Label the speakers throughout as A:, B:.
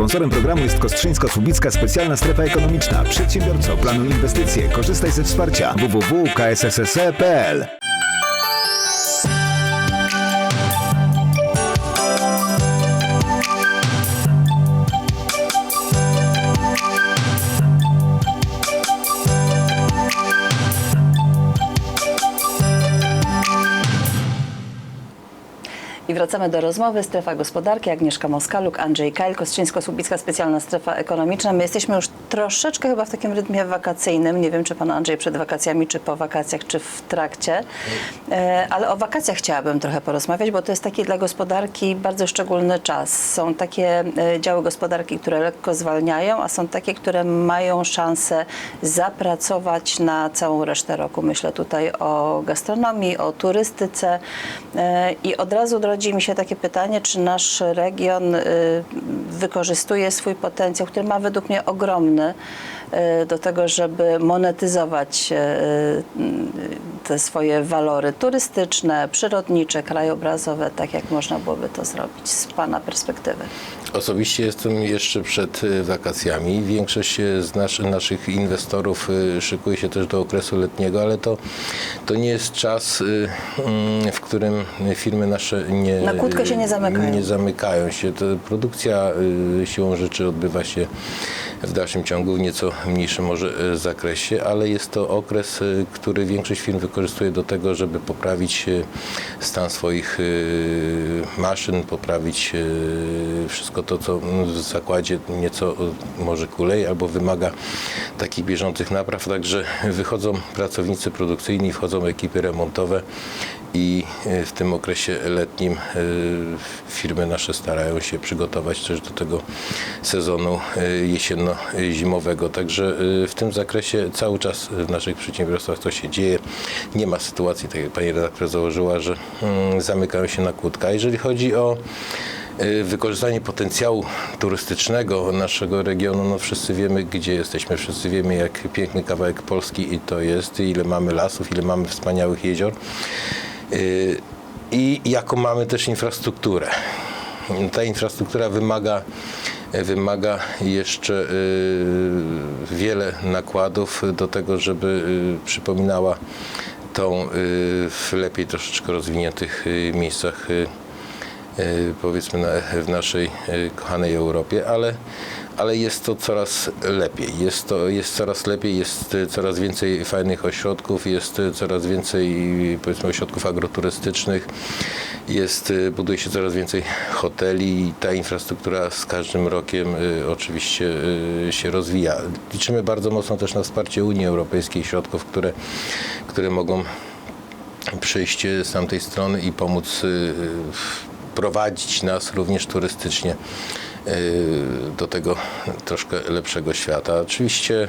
A: Sponsorem programu jest Kostrzyńsko-Słubicka Specjalna Strefa Ekonomiczna. Przedsiębiorco, planuj inwestycje, korzystaj ze wsparcia www.ksse.pl
B: wracamy do rozmowy. Strefa gospodarki. Agnieszka Moskaluk, Andrzej Kajl, Kostrzyńsko-Słubicka Specjalna Strefa Ekonomiczna. My jesteśmy już troszeczkę chyba w takim rytmie wakacyjnym. Nie wiem, czy pan Andrzej przed wakacjami, czy po wakacjach, czy w trakcie. E, Ale o wakacjach chciałabym trochę porozmawiać, bo to jest taki dla gospodarki bardzo szczególny czas. Są takie e, działy gospodarki, które lekko zwalniają, a są takie, które mają szansę zapracować na całą resztę roku. Myślę tutaj o gastronomii, o turystyce E, i od razu rodzi mi się takie pytanie, czy nasz region y, wykorzystuje swój potencjał, który ma według mnie ogromny, y, do tego, żeby monetyzować y, te swoje walory turystyczne, przyrodnicze, krajobrazowe, tak jak można byłoby to zrobić z Pana perspektywy.
C: Osobiście jestem jeszcze przed wakacjami. Większość z nasz, naszych inwestorów szykuje się też do okresu letniego, ale to, to nie jest czas, mm, w którym firmy nasze nie,
B: Na kłódkę się nie zamykają.
C: Nie zamykają się. To produkcja y, siłą rzeczy odbywa się w dalszym ciągu w nieco mniejszym może y, zakresie, ale jest to okres, y, który większość firm wykorzystuje do tego, żeby poprawić stan swoich maszyn, poprawić wszystko to, co w zakładzie nieco może kuleje albo wymaga takich bieżących napraw. Także wychodzą pracownicy produkcyjni, wchodzą ekipy remontowe i y, w tym okresie letnim y, firmy nasze starają się przygotować też do tego sezonu y, jesienno-zimowego. Także w tym zakresie cały czas w naszych przedsiębiorstwach to się dzieje. Nie ma sytuacji, tak jak pani redaktor założyła, że mm, zamykają się na kłódka. Jeżeli chodzi o wykorzystanie potencjału turystycznego naszego regionu, no wszyscy wiemy, gdzie jesteśmy, wszyscy wiemy, jak piękny kawałek Polski i to jest, ile mamy lasów, ile mamy wspaniałych jezior i jaką mamy też infrastrukturę. Ta infrastruktura wymaga, wymaga jeszcze y, wiele nakładów do tego, żeby y, przypominała tą y, w lepiej troszeczkę rozwiniętych y, miejscach y, y, powiedzmy w naszej y, kochanej Europie, ale, ale jest to coraz lepiej. Jest to jest coraz lepiej, jest coraz więcej fajnych ośrodków, jest coraz więcej powiedzmy ośrodków agroturystycznych, jest, buduje się coraz więcej hoteli i ta infrastruktura z każdym rokiem y, oczywiście y, się rozwija. Liczymy bardzo mocno też na wsparcie Unii Europejskiej, środków, które, które mogą przyjść y, z tamtej strony i pomóc prowadzić nas również turystycznie do tego troszkę lepszego świata. Oczywiście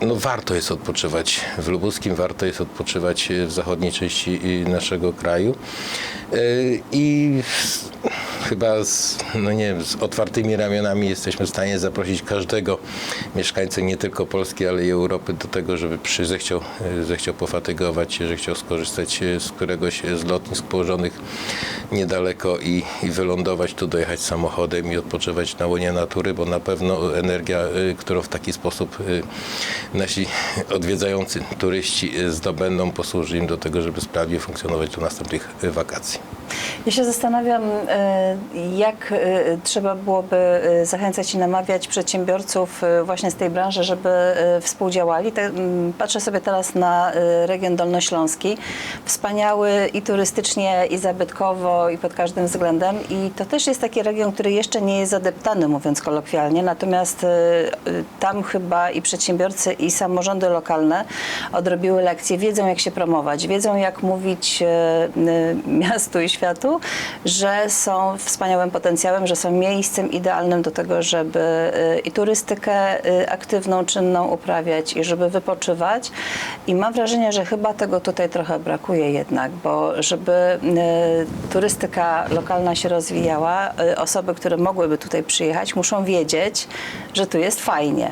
C: no warto jest odpoczywać w Lubuskim, warto jest odpoczywać w zachodniej części y, naszego kraju Y, i chyba z, no nie z otwartymi ramionami jesteśmy w stanie zaprosić każdego mieszkańca nie tylko Polski, ale i Europy do tego, żeby przy, zechciał, y, zechciał pofatygować się, że chciał skorzystać y, z któregoś z lotnisk położonych niedaleko i, i wylądować tu, dojechać samochodem i odpoczywać na łonie natury, bo na pewno energia, y, którą w taki sposób y, nasi odwiedzający turyści y, zdobędą, posłuży im do tego, żeby sprawnie funkcjonować do następnych wakacji.
B: Ja się zastanawiam, jak trzeba byłoby zachęcać i namawiać przedsiębiorców właśnie z tej branży, żeby współdziałali. Te, m, Patrzę sobie teraz na region dolnośląski. Wspaniały i turystycznie, i zabytkowo, i pod każdym względem. I to też jest taki region, który jeszcze nie jest zadeptany, mówiąc kolokwialnie. Natomiast e, e, tam chyba i przedsiębiorcy, i samorządy lokalne odrobiły lekcje, wiedzą jak się promować, wiedzą jak mówić e, miastu i światu, że są wspaniałym potencjałem, że są miejscem idealnym do tego, żeby i turystykę aktywną, czynną uprawiać i żeby wypoczywać. I mam wrażenie, że chyba tego tutaj trochę brakuje jednak, bo żeby e, turystyka lokalna się rozwijała, e, osoby, które mogłyby tutaj przyjechać, muszą wiedzieć, że tu jest fajnie.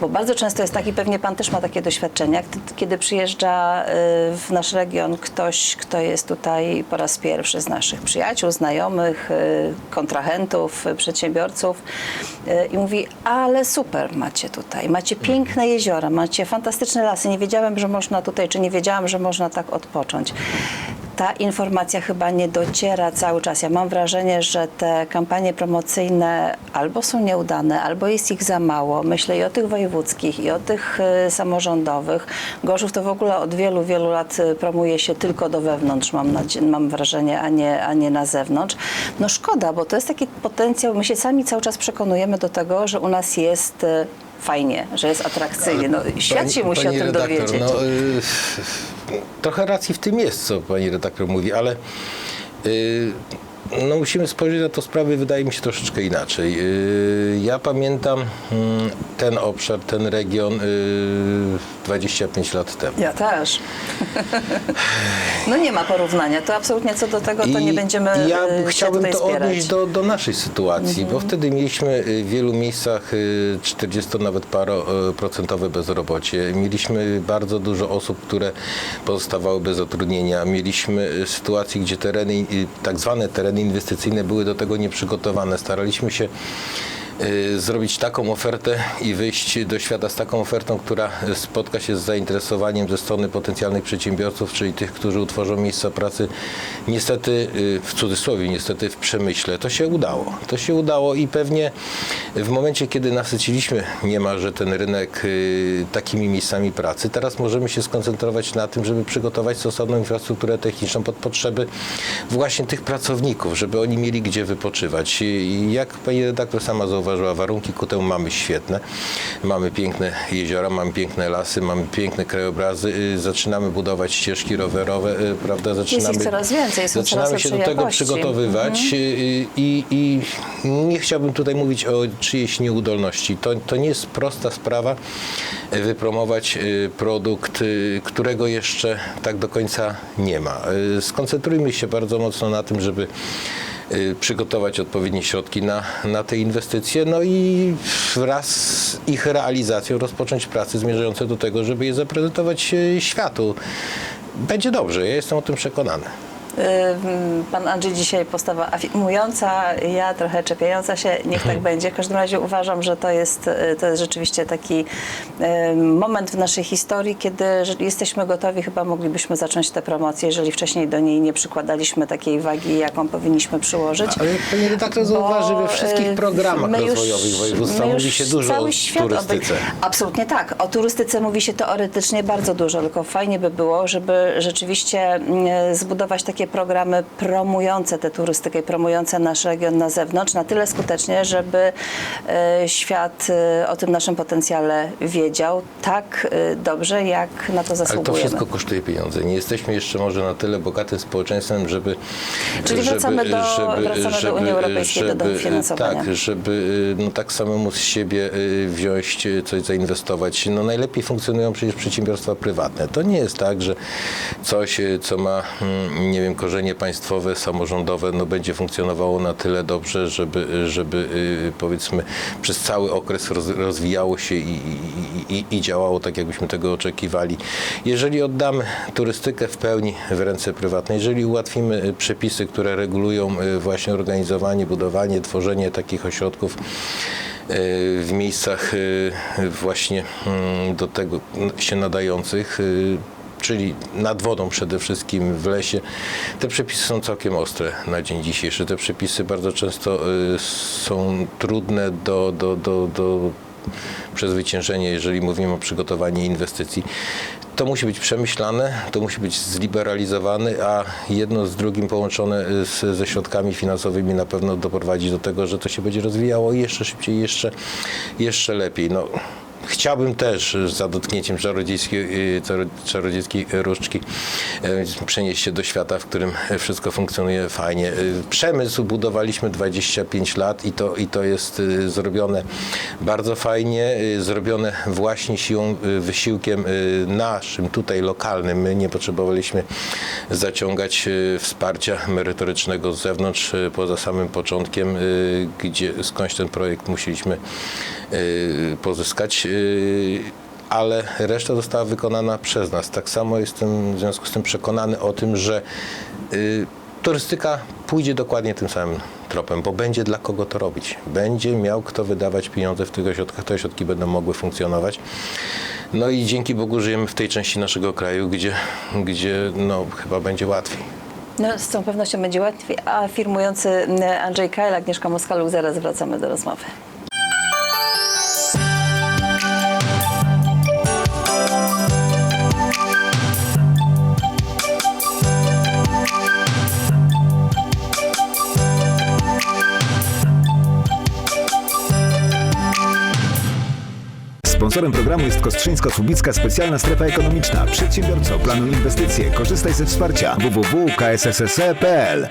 B: Bo bardzo często jest tak, i pewnie Pan też ma takie doświadczenia, kiedy przyjeżdża y, w nasz region ktoś, kto jest tutaj po raz pierwszy z naszych przyjaciół, znajomych, kontrahentów, y, przedsiębiorców y, i mówi, ale super macie tutaj, macie piękne jeziora, macie fantastyczne lasy, nie wiedziałem, że można tutaj, czy nie wiedziałam, że można tak odpocząć. Ta informacja chyba nie dociera cały czas. Ja mam wrażenie, że te kampanie promocyjne albo są nieudane, albo jest ich za mało. Myślę i o tych wojewódzkich, i o tych y, samorządowych. Gorzów to w ogóle od wielu, wielu lat y, promuje się tylko do wewnątrz, mam, mam wrażenie, a nie, a nie na zewnątrz. No szkoda, bo to jest taki potencjał. My się sami cały czas przekonujemy do tego, że u nas jest y, fajnie, że jest atrakcyjnie. No, świat
C: Pani-
B: się musi o tym
C: redaktor,
B: dowiedzieć.
C: No, y, trochę racji w tym jest, co pani redaktor mówi, ale y, no, musimy spojrzeć na to sprawy, wydaje mi się, troszeczkę inaczej. Y, ja pamiętam mm, ten obszar, ten region y, 25 lat temu.
B: Ja też. No nie ma porównania. To absolutnie co do tego, to nie będziemy
C: i ja
B: y,
C: chciałbym to
B: spierać. Mhm.
C: odnieść do, do naszej sytuacji, bo wtedy mieliśmy y, w wielu miejscach y, 40 nawet paroprocentowe bezrobocie. Mieliśmy bardzo dużo osób, które pozostawały bez zatrudnienia. Mieliśmy y, sytuację, gdzie tereny, y, tak zwane tereny inwestycyjne były do tego nieprzygotowane. Staraliśmy się zrobić taką ofertę i wyjść do świata z taką ofertą, która spotka się z zainteresowaniem ze strony potencjalnych przedsiębiorców, czyli tych, którzy utworzą miejsca pracy. Niestety, y, w cudzysłowie, niestety w przemyśle. To się udało. To się udało i pewnie w momencie, kiedy nasyciliśmy niemalże ten rynek y, takimi miejscami pracy, teraz możemy się skoncentrować na tym, żeby przygotować stosowną infrastrukturę techniczną pod potrzeby właśnie tych pracowników, żeby oni mieli gdzie wypoczywać. I jak pani redaktor sama zauważyła, warunki ku temu mamy świetne. Mamy piękne jeziora, mamy piękne lasy, mamy piękne krajobrazy. y, Zaczynamy budować ścieżki rowerowe, y, prawda? Zaczynamy,
B: ich coraz więcej, są
C: zaczynamy się do tego
B: jakości. Mhm.
C: przygotowywać y, i, i nie chciałbym tutaj mówić o czyjejś nieudolności. To, to nie jest prosta sprawa wypromować produkt, którego jeszcze tak do końca nie ma. Skoncentrujmy się bardzo mocno na tym, żeby przygotować odpowiednie środki na, na te inwestycje, no i wraz z ich realizacją rozpocząć prace zmierzające do tego, żeby je zaprezentować y, światu. Będzie dobrze, ja jestem o tym przekonany.
B: Pan Andrzej dzisiaj postawa afirmująca, ja trochę czepiająca się, niech tak będzie. W każdym razie uważam, że to jest, to jest rzeczywiście taki ym, moment w naszej historii, kiedy jesteśmy gotowi, chyba moglibyśmy zacząć tę promocję, jeżeli wcześniej do niej nie przykładaliśmy takiej wagi, jaką powinniśmy przyłożyć.
C: Ale pani redaktor zauważy, we
B: Bo,
C: wszystkich programach
B: my już-
C: rozwojowych województwa
B: my
C: mówi się dużo
B: cały
C: o
B: świat
C: turystyce.
B: Oby... Absolutnie tak. O turystyce mówi się teoretycznie bardzo dużo, tylko fajnie by było, żeby rzeczywiście mm, zbudować takie programy promujące tę turystykę i promujące nasz region na zewnątrz na tyle skutecznie, żeby e, świat e, o tym naszym potencjale wiedział tak e, dobrze, jak na to
C: Ale to
B: zasługujemy.
C: wszystko kosztuje pieniądze. Nie jesteśmy jeszcze może na tyle bogatym społeczeństwem, żeby...
B: Czyli wracamy do- wracamy do Unii Europejskiej, do dofinansowania.
C: Tak, żeby no, tak samemu z siebie wziąć, coś zainwestować. No, najlepiej funkcjonują przecież przedsiębiorstwa prywatne. To nie jest tak, że coś, y, co ma, mm, nie wiem, korzenie państwowe, samorządowe, no, będzie funkcjonowało na tyle dobrze, żeby, żeby y, powiedzmy przez cały okres roz, rozwijało się i, i, i, działało tak, jakbyśmy tego oczekiwali. Jeżeli oddamy turystykę w pełni w ręce prywatne, jeżeli ułatwimy y, przepisy, które regulują właśnie organizowanie, budowanie, tworzenie takich ośrodków, w miejscach właśnie mm, do tego się nadających, czyli nad wodą przede wszystkim, w lesie. Te przepisy są całkiem ostre na dzień dzisiejszy. Te przepisy bardzo często y, są trudne do, do, do, do przezwyciężenia, jeżeli mówimy o przygotowaniu inwestycji. To musi być przemyślane, to musi być zliberalizowane, a jedno z drugim połączone y, z, ze środkami finansowymi na pewno doprowadzi do tego, że to się będzie rozwijało jeszcze szybciej, jeszcze, jeszcze lepiej. No, Chciałbym też za dotknięciem czarodziejskiej, y, różdżki y, przenieść się do świata, w którym wszystko funkcjonuje fajnie. Y, Przemysł budowaliśmy 25 lat i to, i to jest y, zrobione bardzo fajnie, y, zrobione właśnie siłą, y, wysiłkiem y, naszym, tutaj lokalnym. My nie potrzebowaliśmy zaciągać y, wsparcia merytorycznego z zewnątrz y, poza samym początkiem, y, gdzie skądś ten projekt musieliśmy y, pozyskać, y, ale reszta została wykonana przez nas. Tak samo jestem w związku z tym przekonany o tym, że y, turystyka pójdzie dokładnie tym samym tropem, bo będzie dla kogo to robić. Będzie miał kto wydawać pieniądze w tych ośrodkach, te ośrodki będą mogły funkcjonować. No i dzięki Bogu żyjemy w tej części naszego kraju, gdzie, gdzie no, chyba będzie łatwiej.
B: No, z całą pewnością będzie łatwiej, a firmujący Andrzej Kajl, Agnieszka Moskalu, zaraz wracamy do rozmowy.
A: Sponsorem programu jest Kostrzyńsko-Słubicka Specjalna Strefa Ekonomiczna. Przedsiębiorco, planuj inwestycje, korzystaj ze wsparcia www.ksse.pl